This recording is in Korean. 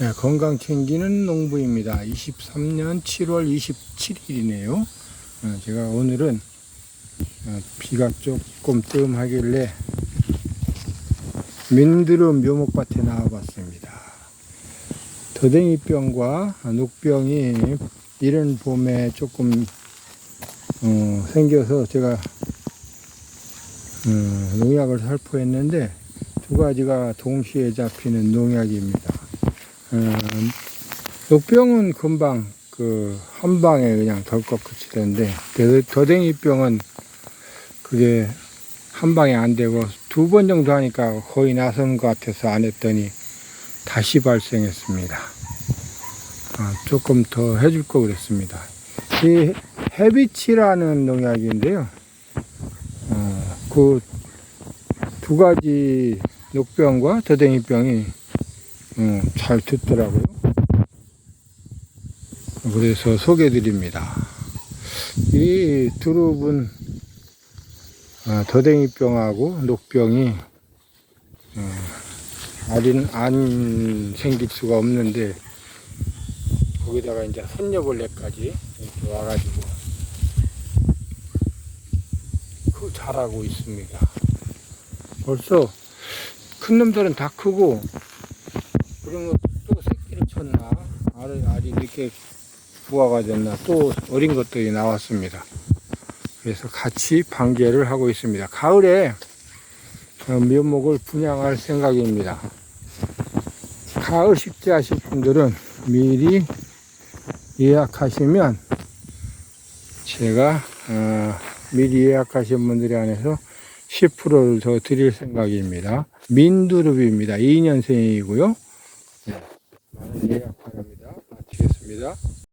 네, 건강 챙기는 농부입니다. 23년 7월 27일이네요. 제가 오늘은 어, 비가 조금 뜸하길래 민드르 묘목밭에 나와봤습니다. 더댕이병과 녹병이 이른 봄에 조금 어, 생겨서 제가 어, 농약을 살포했는데 두 가지가 동시에 잡히는 농약입니다. 어, 녹병은 금방 그 한 방에 그냥 덜컥 그치던데 더- 더댕이병은 그게 한 방에 안 되고 두 번 정도 하니까 거의 나서는 것 같아서 안 했더니 다시 발생했습니다. 아, 조금 더 해줄 거 그랬습니다. 이 헤비치라는 농약인데요. 어, 그두 가지 녹병과 더댕이병이 어, 잘 듣더라고요. 그래서 소개해 드립니다. 이 두릅은 어, 더댕이병하고 녹병이 어, 알인 안 생길 수가 없는데 거기다가 이제 선녀벌레까지 이렇게 와가지고 그 자라고 있습니다. 벌써 큰 놈들은 다 크고 그런 것또 새끼를 쳤나 알이, 알이 이렇게 부화가 됐나 또 어린 것들이 나왔습니다. 그래서 같이 방제를 하고 있습니다. 가을에 어, 묘목을 분양할 생각입니다. 가을 식재하실 분들은 미리 예약하시면 제가 어, 미리 예약하신 분들에 한해서 10%를 더 드릴 생각입니다. 민두릅입니다. 2년생이고요. 예약 바랍니다. 마치겠습니다.